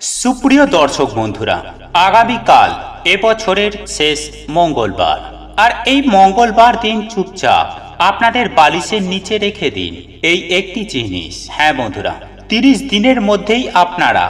সুপ্রিয় দর্শক বন্ধুরা আগামীকাল এবছরের শেষ মঙ্গলবার। আর এই মঙ্গলবার দিন চুপচাপ আপনাদের বালিশের নিচে রেখে দিন। এই একটি জিনিস। হ্যাঁ বন্ধুরা, তিরিশ দিনের মধ্যেই আপনারা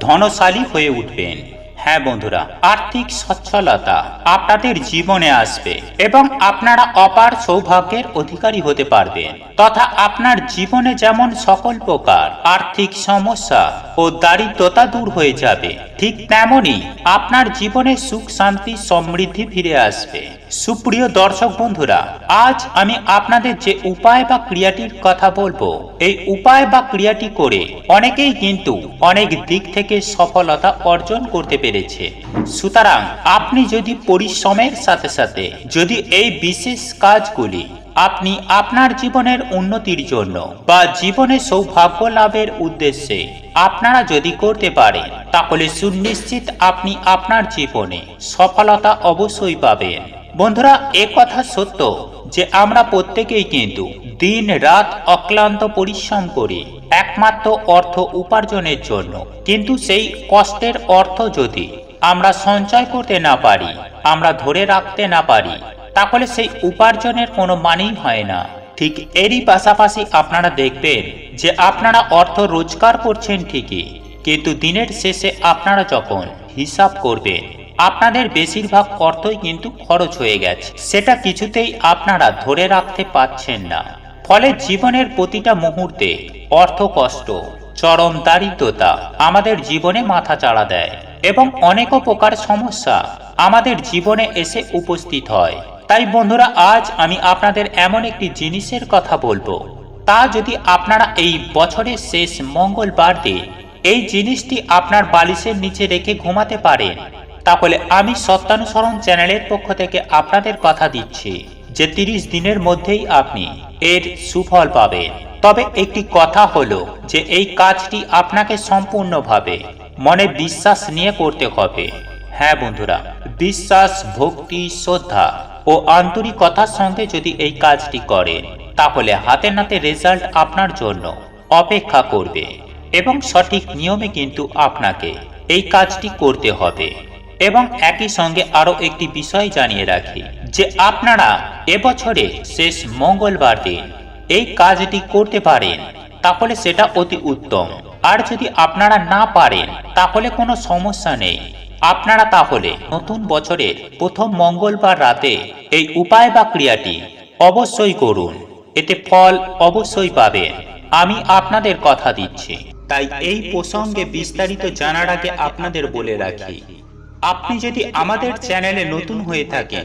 ধনশালী হয়ে উঠবেন। হ্যাঁ বন্ধুরা, আর্থিক সচ্ছলতা আপনাদের জীবনে আসবে এবং আপনারা অপার সৌভাগ্যের অধিকারী হতে পারবেন। তথা আপনার জীবনে যেমন সকল প্রকার আর্থিক সমস্যা ও দারিদ্রতা দূর হয়ে যাবে, ঠিক তেমনি আপনার জীবনে সুখ, শান্তি, সমৃদ্ধি ফিরে আসবে। সুপ্রিয় দর্শক বন্ধুরা, আজ আমি আপনাদের যে উপায় বা ক্রিয়াটির কথা বলব, এই উপায় বা ক্রিয়াটি করে অনেকেই কিন্তু অনেক দিক থেকে সফলতা অর্জন করতে পেরেছে। সুতরাং আপনি যদি পরিশ্রমের সাথে সাথে যদি এই বিশেষ কাজগুলি আপনি আপনার জীবনের উন্নতির জন্য বা জীবনে সৌভাগ্য লাভের উদ্দেশ্যে আপনারা যদি করতে পারেন, তাহলে সুনিশ্চিত আপনি আপনার জীবনে সফলতা অবশ্যই পাবেন। বন্ধুরা কথা সত্য যে আমরা প্রত্যেকেই কিন্তু দিন রাত অক্লান্ত পরিশ্রম করি। একমাত্র অর্থ উপার্জনের জন্য। কিন্তু সেই কষ্টের অর্থ যদি আমরা সঞ্চয় করতে না পারি, আমরা ধরে রাখতে না পারি, তাহলে সেই উপার্জনের কোনো মানেই হয় না। ঠিক এরই পাশাপাশি আপনারা দেখবেন যে আপনারা অর্থ রোজগার করছেন ঠিকই, কিন্তু দিনের শেষে আপনারা যখন হিসাব করবেন, আপনাদের বেশিরভাগ অর্থই কিন্তু খরচ হয়ে গেছে। সেটা কিছুতেই আপনারা ধরে রাখতে পাচ্ছেন না। ফলে জীবনের প্রতিটা মুহূর্তে অর্থ কষ্ট চরম দারিদ্রতা আমাদের জীবনে মাথা চাড়া দেয় এবং অনেক প্রকার সমস্যা আমাদের জীবনে এসে উপস্থিত হয়। তাই বন্ধুরা, আজ আমি আপনাদের এমন একটি জিনিসের কথা বলব। তা যদি আপনারা এই বছরের শেষ মঙ্গলবার দিন এই জিনিসটি আপনার বালিশের নিচে রেখে ঘুমাতে পারেন, তাহলে আমি সত্যানুসরণ চ্যানেলের পক্ষ থেকে আপনাদের কথা দিচ্ছি। যে তিরিশ দিনের মধ্যেই আপনি এর সুফল পাবেন। তবে একটি কথা হলো যে এই কাজটি আপনাকে সম্পূর্ণভাবে মনে বিশ্বাস নিয়ে করতে হবে। হ্যাঁ বন্ধুরা, বিশ্বাস, ভক্তি, শ্রদ্ধা ও আন্তরিকতার সঙ্গে যদি এই কাজটি করেন, তাহলে হাতে নাতে রেজাল্ট আপনার জন্য অপেক্ষা করবে এবং সঠিক নিয়মে কিন্তু আপনাকে এই কাজটি করতে হবে। এবং একই সঙ্গে আরও একটি বিষয় জানিয়ে রাখি যে আপনারা এবছরে শেষ মঙ্গলবার দিন এই কাজটি করতে পারেন, তাহলে সেটা অতি উত্তম। আর যদি আপনারা না পারেন, তাহলে কোনো সমস্যা নেই। আপনারা তাহলে নতুন বছরের প্রথম মঙ্গলবার রাতে এই উপায় বা ক্রিয়াটি অবশ্যই করুন। এতে ফল অবশ্যই পাবেন। আমি আপনাদের কথা দিচ্ছি। তাই এই প্রসঙ্গে বিস্তারিত জানার আগে আপনাদের বলে রাখি, আপনি যদি আমাদের চ্যানেলে নতুন হয়ে থাকেন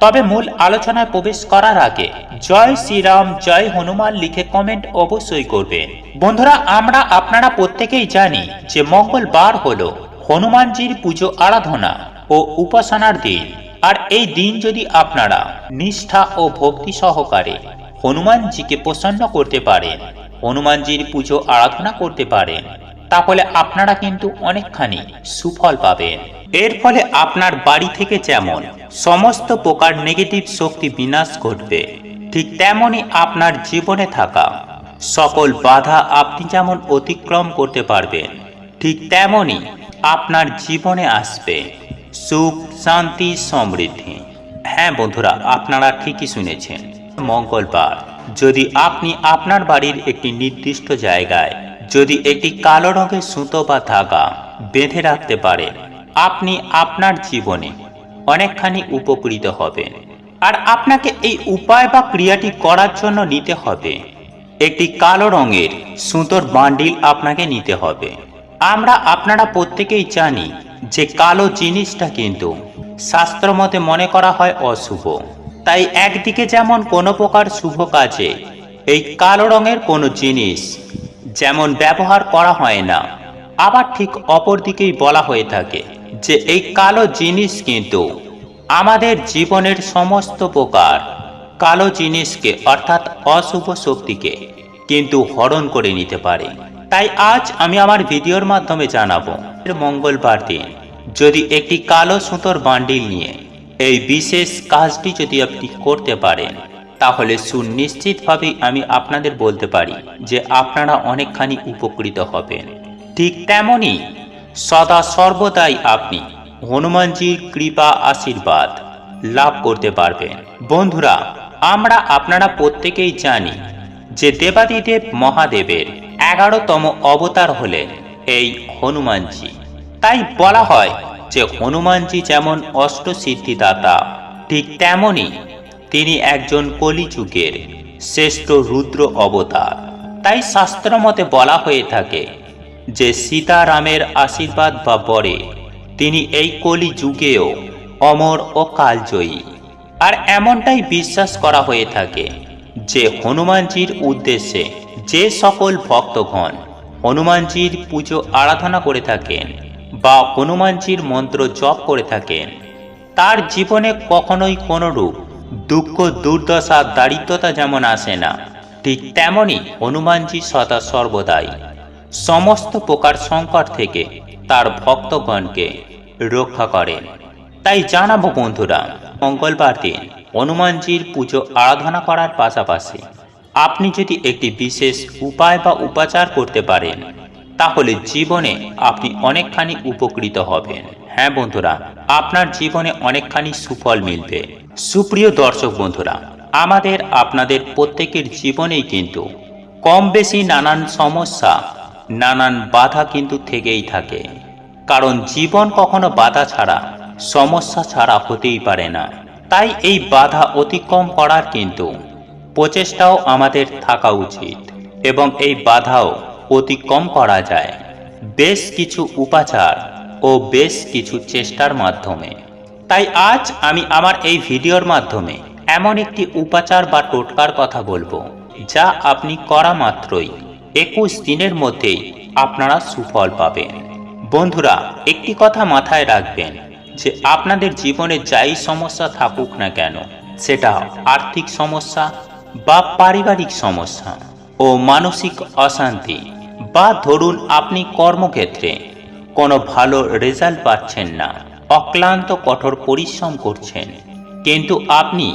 তবে মূল আলোচনায় প্রবেশ করার আগে জয় শ্রীরাম, জয় হনুমান লিখে কমেন্ট অবশ্যই করবেন। বন্ধুরা, আমরা আপনারা প্রত্যেকেই জানি যে মঙ্গলবার হল হনুমানজির পুজো আরাধনা ও উপাসনার দিন। আর এই দিন যদি আপনারা নিষ্ঠা ও ভক্তি সহকারে হনুমানজিকে প্রসন্ন করতে পারেন, হনুমানজির পুজো আরাধনা করতে পারেন, তাহলে আপনারা কিন্তু অনেকখানি সুফল পাবেন। এর ফলে আপনার বাড়ি থেকে যেমন সমস্ত প্রকার নেগেটিভ শক্তি বিনাশ ঘটবে, ঠিক তেমনই আপনার জীবনে থাকা সকল বাধা আপনি যেমন অতিক্রম করতে পারবেন, ঠিক তেমনই আপনার জীবনে আসবে সুখ, শান্তি, সমৃদ্ধি। হ্যাঁ বন্ধুরা, আপনারা ঠিকই শুনেছেন। মঙ্গলবার, যদি আপনি আপনার বাড়ির একটি নির্দিষ্ট জায়গায় যদি একটি কালো রঙের সুতো বা ধাগা বেঁধে রাখতে পারেন আপনি আপনার জীবনে অনেকখানি উপকৃত হবেন। আর আপনাকে এই উপায় বা ক্রিয়াটি করার জন্য নিতে হবে। একটি কালো রঙের সুতোর বান্ডিল আপনাকে নিতে হবে। আমরা আপনারা প্রত্যেকেই জানি যে কালো জিনিসটা কিন্তু শাস্ত্রমতে মনে করা হয় অশুভ। তাই একদিকে যেমন কোনো প্রকার শুভ কাজে এই কালো রঙের কোনো জিনিস যেমন ব্যবহার করা হয় না, আবার ঠিক অপর দিকেই বলা হয়ে থাকে। যে এই কালো জিনিস কিন্তু আমাদের জীবনের সমস্ত প্রকার কালো জিনিসকে অর্থাৎ অশুভ শক্তিকে কিন্তু হরণ করে নিতে পারে। তাই আজ আমি আমার ভিডিওর মাধ্যমে জানাব মঙ্গলবার দিন যদি একটি কালো সুতোর বান্ডিল নিয়ে এই বিশেষ কাজটি যদি আপনি করতে পারেন, তাহলে সুনিশ্চিতভাবেই আমি আপনাদের বলতে পারি যে আপনারা অনেকখানি উপকৃত হবেন। ঠিক তেমনই সদা সর্বদাই আপনি। হনুমানজির কৃপা, আশীর্বাদ লাভ করতে পারবেন। বন্ধুরা, আমরা আপনারা প্রত্যেকেই জানি যে দেবাদিদেব মহাদেবের এগারোতম অবতার হলেন এই হনুমানজি। তাই বলা হয় যে হনুমানজি যেমন অষ্টসিদ্ধিদাতা ঠিক তেমনই তিনি একজন কলিযুগের শ্রেষ্ঠ রুদ্র অবতার। তাই শাস্ত্রমতে বলা হয়ে থাকে যে সীতারামের আশীর্বাদ বা বরে, তিনি এই কলি যুগেও অমর ও কালজয়ী। আর এমনটাই বিশ্বাস করা হয়ে থাকে যে হনুমানজির উদ্দেশ্যে যে সকল ভক্তগণ হনুমানজির পুজো আরাধনা করে থাকেন বা হনুমানজির মন্ত্র জপ করে থাকেন, তার জীবনে কখনোই কোনরূপ দুঃখ, দুর্দশা, দারিদ্রতা যেমন আসে না, ঠিক তেমনই হনুমানজি সদা সর্বদাই। সমস্ত প্রকার সংকট থেকে তার ভক্তগণকে রক্ষা করেন। তাই জানাব বন্ধুরা, মঙ্গলবার দিন হনুমানজির পুজো আরাধনা করার পাশাপাশি আপনি যদি একটি বিশেষ উপায় বা উপাচার করতে পারেন, তাহলে জীবনে আপনি অনেকখানি উপকৃত হবেন। হ্যাঁ বন্ধুরা, আপনার জীবনে অনেকখানি সুফল মিলবে। সুপ্রিয় দর্শক বন্ধুরা, আমাদের আপনাদের প্রত্যেকের জীবনেই কিন্তু কম বেশি নানান সমস্যা নানান বাধা কিন্তু থেকেই থাকে। কারণ জীবন কখনো বাধা ছাড়া, সমস্যা ছাড়া হতেই পারে না। তাই এই বাধা অতিক্রম করার কিন্তু প্রচেষ্টাও আমাদের থাকা উচিত এবং এই বাধাও অতিক্রম করা যায়। বেশ কিছু উপাচার ও বেশ কিছু চেষ্টার মাধ্যমে। তাই আজ আমি আমার এই ভিডিওর মাধ্যমে এমন একটি উপাচার বা টোটকার কথা বলব, যা আপনি করা মাত্রই একুশ দিনের মধ্যেই আপনারা সুফল পাবেন। বন্ধুরা, একটি কথা মাথায় রাখবেন যে আপনাদের জীবনে যাই সমস্যা থাকুক না কেন, সেটা আর্থিক সমস্যা বা পারিবারিক সমস্যা ও মানসিক অশান্তি বা ধরুন আপনি কর্মক্ষেত্রে কোনো ভালো রেজাল্ট পাচ্ছেন না, অক্লান্ত কঠোর পরিশ্রম করছেন, কিন্তু আপনি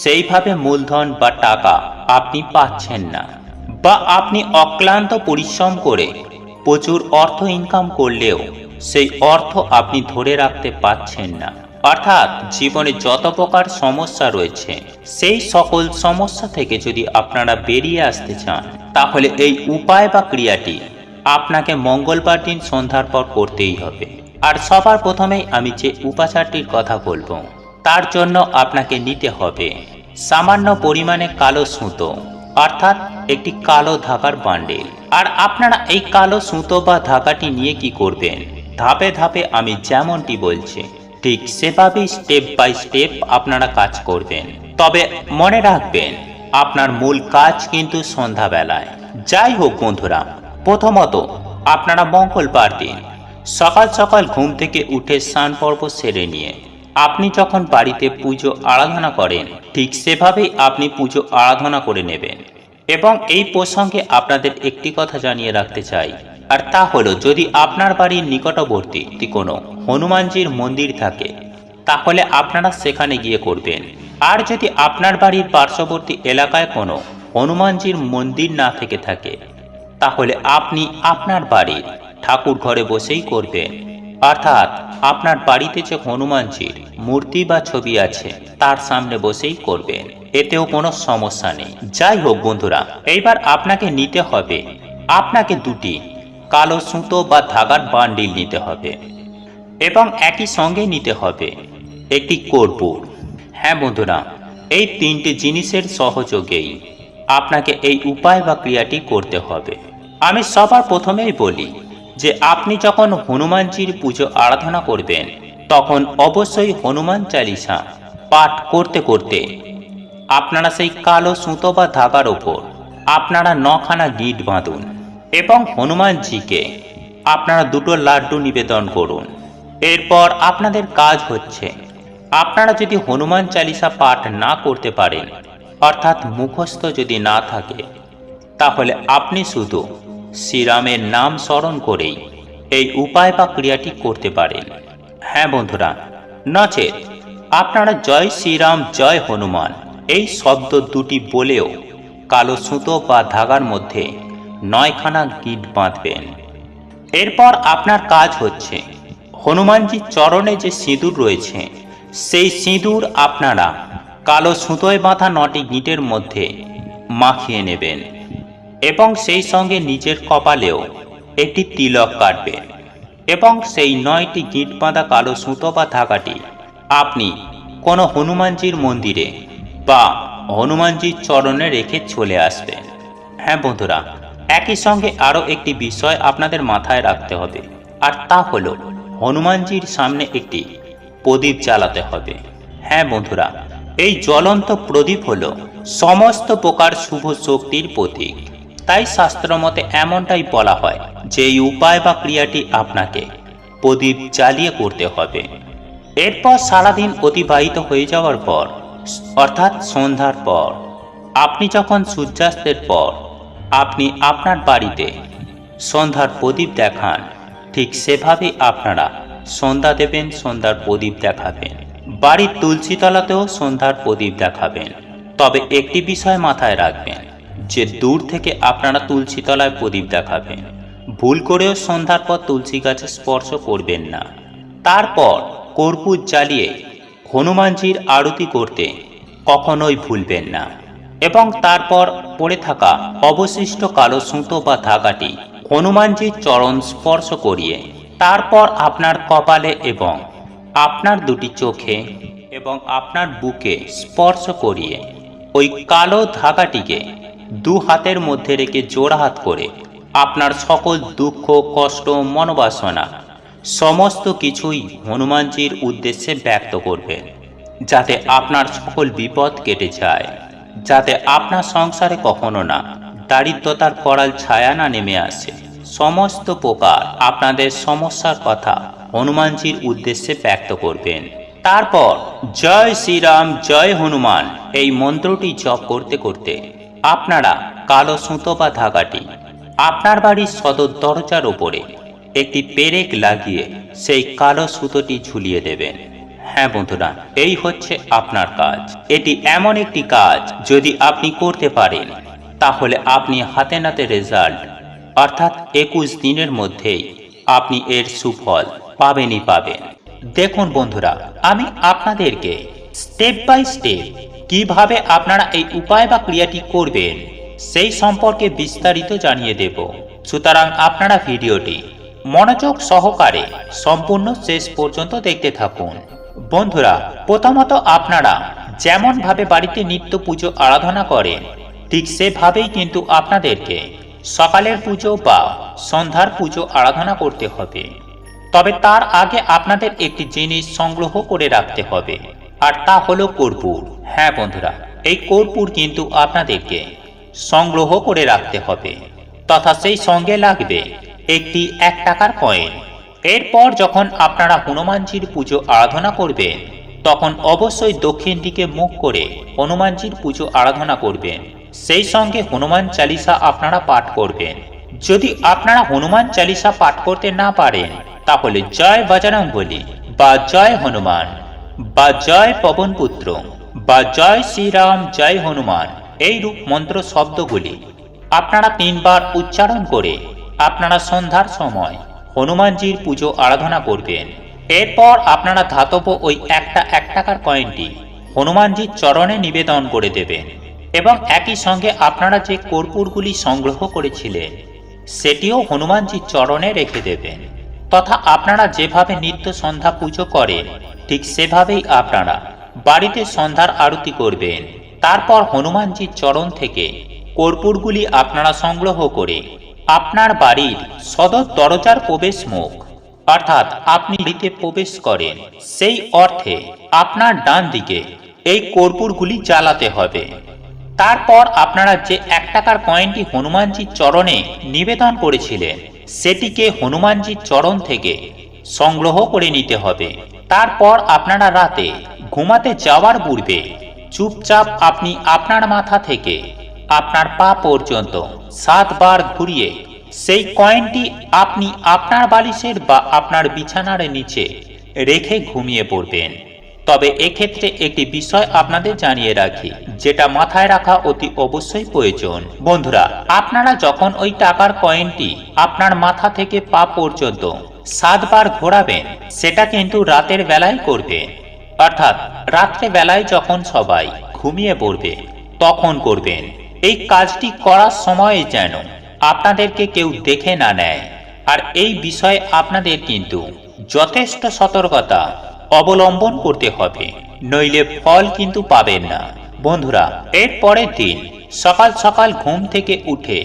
সেইভাবে মূলধন বা টাকা আপনি পাচ্ছেন না। বা আপনি অক্লান্ত পরিশ্রম করে প্রচুর অর্থ ইনকাম করলেও সেই অর্থ আপনি ধরে রাখতে পাচ্ছেন না। অর্থাৎ জীবনে যত প্রকার সমস্যা রয়েছে, সেই সকল সমস্যা থেকে যদি আপনারা বেরিয়ে আসতে চান, তাহলে এই উপায় বা ক্রিয়াটি আপনাকে মঙ্গলবার দিন সন্ধ্যার পর করতেই হবে। আর সবার প্রথমেই আমি যে উপাচারটির কথা বলব, তার জন্য আপনাকে নিতে হবে সামান্য পরিমাণে কালো সুতো। অর্থাৎ একটি কালো ধাকার বান্ডেল। আর আপনারা এই কালো সুতো বা ধাকাটি নিয়ে কি করবেন? ধাপে ধাপে আমি যেমনটি বলছি, ঠিক সেভাবেই স্টেপ বাই স্টেপ আপনারা কাজ করবেন। তবে মনে রাখবেন, আপনার মূল কাজ কিন্তু সন্ধ্যাবেলায়। যাই হোক বন্ধুরা, প্রথমত আপনারা মঙ্গলবার দিন সকাল সকাল ঘুম থেকে উঠে স্নান পর্ব সেরে নিয়ে আপনি যখন বাড়িতে পুজো আরাধনা করেন, ঠিক সেভাবেই আপনি পুজো আরাধনা করে নেবেন। এবং এই প্রসঙ্গে আপনাদের একটি কথা জানিয়ে রাখতে চাই। আর তা হলো, যদি আপনার বাড়ির নিকটবর্তী কোনো হনুমানজির মন্দির থাকে, তাহলে আপনারা সেখানে গিয়ে করবেন। আর যদি আপনার বাড়ির পার্শ্ববর্তী এলাকায় কোনো হনুমানজির মন্দির না থেকে থাকে, তাহলে আপনি আপনার বাড়ির ঠাকুর ঘরে বসেই করবেন। অর্থাৎ আপনার বাড়িতে যে হনুমানজির মূর্তি বা ছবি আছে, তার সামনে বসেই করবেন। এতেও কোনো সমস্যা নেই। যাই হোক বন্ধুরা, এইবার আপনাকে নিতে হবে, আপনাকে দুটি কালো সুতো বা ধাগার বান্ডিল নিতে হবে এবং একই সঙ্গে নিতে হবে একটি কর্পূর হ্যাঁ বন্ধুরা, এই তিনটি জিনিসের সহযোগেই আপনাকে এই উপায় বা ক্রিয়াটি করতে হবে। আমি সবার প্রথমেই বলি যে আপনি যখন হনুমানজির পুজো আরাধনা করবেন, তখন অবশ্যই হনুমান চালিসা পাঠ করতে করতে আপনারা সেই কালো সুতো বা ধাগার ওপর আপনারা নখানা গিট বাঁধুন এবং হনুমানজিকে আপনারা দুটো লাড্ডু নিবেদন করুন। এরপর আপনাদের কাজ হচ্ছে, আপনারা যদি হনুমান চালিসা পাঠ না করতে পারেন, অর্থাৎ মুখস্থ যদি না থাকে, তাহলে আপনি শুধু শ্রীরামের নাম স্মরণ করেই এই উপায় বা ক্রিয়াটি করতে পারেন। হ্যাঁ বন্ধুরা, নচেত আপনারা জয় শ্রীরাম, জয় হনুমান। এই শব্দ দুটি বলেও কালো সুতো বা ধাগার মধ্যে নয়খানা গিট বাঁধবেন। এরপর আপনার কাজ হচ্ছে হনুমানজির চরণে যে সিঁদুর রয়েছে, সেই সিঁদুর আপনারা কালো সুতোয় বাঁধা নটি গিঁটের মধ্যে মাখিয়ে নেবেন এবং সেই সঙ্গে নিজের কপালেও একটি তিলক কাটবেন এবং সেই নয়টি গিঁট বাঁধা কালো সুতো বা ধাগাটি আপনি কোনো হনুমানজির মন্দিরে বা হনুমানজির চরণে রেখে চলে আসবে। হ্যাঁ বন্ধুরা, একই সঙ্গে আরও একটি বিষয় আপনাদের মাথায় রাখতে হবে, আর তা হলো হনুমানজির সামনে একটি প্রদীপ জ্বালাতে হবে। হ্যাঁ বন্ধুরা, এই জ্বলন্ত প্রদীপ হল সমস্ত প্রকার শুভ শক্তির প্রতীক। তাই শাস্ত্রমতে এমনটাই বলা হয় যে, এই উপায় বা ক্রিয়াটি আপনাকে প্রদীপ জ্বালিয়ে করতে হবে। এরপর সারাদিন অতিবাহিত হয়ে যাওয়ার পর অর্থাৎ সন্ধ্যার পর। আপনি যখন সূর্যাস্তের পর, আপনি আপনার বাড়িতে সন্ধ্যার প্রদীপ দেখান, ঠিক সেভাবেই আপনারা সন্ধ্যা দেবেন, সন্ধ্যার প্রদীপ দেখাবেন। বাড়ির তুলসীতলাতেও সন্ধ্যার প্রদীপ দেখাবেন। তবে একটি বিষয় মাথায় রাখবেন, যে দূর থেকে আপনারা তুলসীতলায় প্রদীপ দেখাবেন। ভুল করেও সন্ধ্যার পর তুলসী গাছে স্পর্শ করবেন না। তারপর কর্পূর জ্বালিয়ে হনুমানজির আরতি করতে কখনোই ভুলবেন না। এবং তারপর পড়ে থাকা অবশিষ্ট কালো সুতো বা ধাগাটি হনুমানজির চরণ স্পর্শ করিয়ে তারপর আপনার কপালে এবং আপনার দুটি চোখে এবং আপনার বুকে স্পর্শ করিয়ে ওই কালো ধাগাটিকে দু হাতের মধ্যে রেখে জোড়াহাত করে আপনার সকল দুঃখ, কষ্ট, মনোবাসনা সমস্ত কিছুই হনুমানজির উদ্দেশ্যে ব্যক্ত করবেন যাতে আপনার সকল বিপদ কেটে যায়, যাতে আপনার সংসারে কখনো না দারিদ্রতার করাল ছায়া না নেমে আসে। সমস্ত প্রকার আপনাদের সমস্যার কথা হনুমানজির উদ্দেশ্যে ব্যক্ত করবেন। তারপর, জয় শ্রীরাম, জয় হনুমান এই মন্ত্রটি জপ করতে করতে আপনারা কালো সুতো বা ধাগাটি, আপনার বাড়ির সদর দরজার ওপরে একটি পেরেক লাগিয়ে সেই কালো সুতোটি ঝুলিয়ে দেবেন। হ্যাঁ বন্ধুরা, এই হচ্ছে আপনার কাজ। এটি এমন একটি কাজ যদি আপনি করতে পারেন, তাহলে আপনি হাতে নাতে রেজাল্ট, অর্থাৎ একুশ দিনের মধ্যেই আপনি এর সুফল পাবেনই পাবেন। দেখুন বন্ধুরা, আমি আপনাদেরকে স্টেপ বাই স্টেপ কীভাবে আপনারা এই উপায় বা ক্রিয়াটি করবেন, সেই সম্পর্কে বিস্তারিত জানিয়ে দেব। সুতরাং আপনারা ভিডিওটি মনোযোগ সহকারে সম্পূর্ণ শেষ পর্যন্ত দেখতে থাকুন। বন্ধুরা, প্রথমত আপনারা যেমনভাবে বাড়িতে নিত্য পুজো আরাধনা করেন, ঠিক সেভাবেই কিন্তু আপনাদেরকে সকালের পুজো বা সন্ধ্যার পুজো আরাধনা করতে হবে। তবে তার আগে আপনাদের একটি জিনিস সংগ্রহ করে রাখতে হবে, আর তা হলো কর্পূর। হ্যাঁ বন্ধুরা, এই কর্পূর কিন্তু আপনাদেরকে সংগ্রহ করে রাখতে হবে, তথা সেই সঙ্গে লাগবে একটি এক টাকার কয়েন। এরপর যখন আপনারা হনুমানজির পুজো আরাধনা করবেন, তখন অবশ্যই দক্ষিণ দিকে মুখ করে হনুমানজির পুজো আরাধনা করবেন। সেই সঙ্গে হনুমান চালিসা আপনারা পাঠ করবেন। যদি আপনারা হনুমান চালিসা পাঠ করতে না পারেন, তাহলে জয় বজরং বলি বা জয় হনুমান বা জয় পবনপুত্র বা জয় শ্রীরাম, জয় হনুমান এই রূপ মন্ত্র শব্দগুলি আপনারা তিনবার উচ্চারণ করে আপনারা সন্ধ্যার সময় হনুমানজির পুজো আরাধনা করবেন। এরপর আপনারা ধাতব ওই একটা এক টাকার কয়েনটি হনুমানজির চরণে নিবেদন করে দেবেন এবং একই সঙ্গে আপনারা যে কর্পূরগুলি সংগ্রহ করেছিলেন, সেটিও হনুমানজির চরণে রেখে দেবেন। তথা আপনারা যেভাবে নিত্য সন্ধ্যা পুজো করেন, ঠিক সেভাবেই আপনারা বাড়িতে সন্ধ্যার আরতি করবেন। তারপর হনুমানজির চরণ থেকে কর্পূরগুলি আপনারা সংগ্রহ করে আপনার বাড়ির সদর দরজার প্রবেশ মুখ। অর্থাৎ আপনি বাড়িতে প্রবেশ করেন, সেই অর্থে আপনার ডান দিকে এই কর্পূরগুলি জ্বালাতে হবে। তারপর আপনারা যে এক টাকার কয়েনটি হনুমানজির চরণে নিবেদন করেছিলেন, সেটিকে হনুমানজির চরণ থেকে সংগ্রহ করে নিতে হবে। তারপর আপনারা রাতে ঘুমাতে যাওয়ার পূর্বে চুপচাপ আপনি আপনার মাথা থেকে আপনার পা পর্যন্ত সাতবার ঘুরিয়ে, সেই কয়েনটি আপনি আপনার বালিশের বা আপনার বিছানার নিচে রেখে ঘুমিয়ে পড়বেন। তবে এক্ষেত্রে একটি বিষয় আপনাদের জানিয়ে রাখি, যেটা মাথায় রাখা অতি অবশ্যই প্রয়োজন। বন্ধুরা, আপনারা যখন ওই টাকার কয়েনটি আপনার মাথা থেকে পা পর্যন্ত সাতবার ঘোরাবেন, সেটা কিন্তু রাতের বেলায় করবেন। অর্থাৎ রাত্রে বেলায় যখন সবাই ঘুমিয়ে পড়বে, তখন করবেন। এই কাজটি করার সময়ে যেন আপনাদেরকে কেউ দেখে না নেয়। আর এই বিষয়ে আপনাদের কিন্তু যথেষ্ট সতর্কতা অবলম্বন করতে হবে, নইলে ফল কিন্তু পাবেন না। বন্ধুরা, এর পরের দিন সকাল সকাল ঘুম থেকে উঠে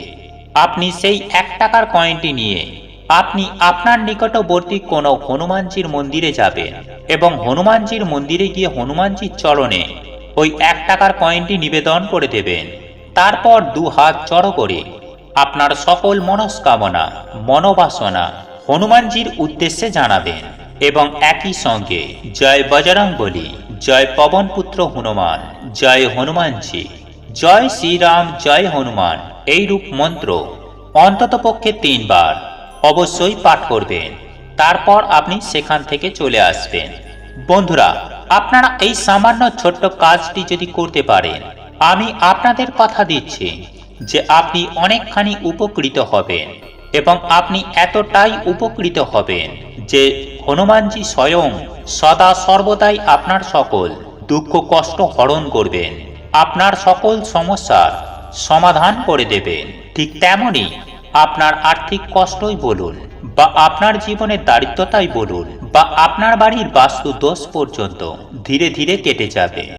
আপনি সেই এক টাকার কয়েনটি নিয়ে আপনি আপনার নিকটবর্তী কোনো হনুমানজির মন্দিরে যাবেন এবং হনুমানজির মন্দিরে গিয়ে হনুমানজির চরণে ওই এক টাকার কয়েনটি নিবেদন করে দেবেন। তারপর দু হাত জড়ো করে আপনার সকল মনস্কামনা, মনোবাসনা হনুমানজির উদ্দেশ্যে জানাবেন এবং একই সঙ্গে জয় বজরং বলি জয় পবনপুত্র হনুমান, জয় হনুমানজি, জয় শ্রীরাম, জয় হনুমান এই রূপ মন্ত্র অন্ততপক্ষে তিনবার অবশ্যই পাঠ করবেন। তারপর আপনি সেখান থেকে চলে আসবেন। বন্ধুরা, আপনারা এই সামান্য ছোট্ট কাজটি যদি করতে পারেন আমি আপনাদের কথা দিচ্ছি যে আপনি অনেকখানি উপকৃত হবেন এবং আপনি এতটাই উপকৃত হবেন যে হনুমানজি স্বয়ং সদা সর্বদাই আপনার সকল দুঃখ কষ্ট হরণ করবেন, আপনার সকল সমস্যার সমাধান করে দেবেন। ঠিক তেমনি আপনার আর্থিক কষ্টই বলুন বা আপনার জীবনের দারিদ্রতাই বলুন বা আপনার বাড়ির বাস্তু দোষ পর্যন্ত ধীরে ধীরে কেটে যাবে।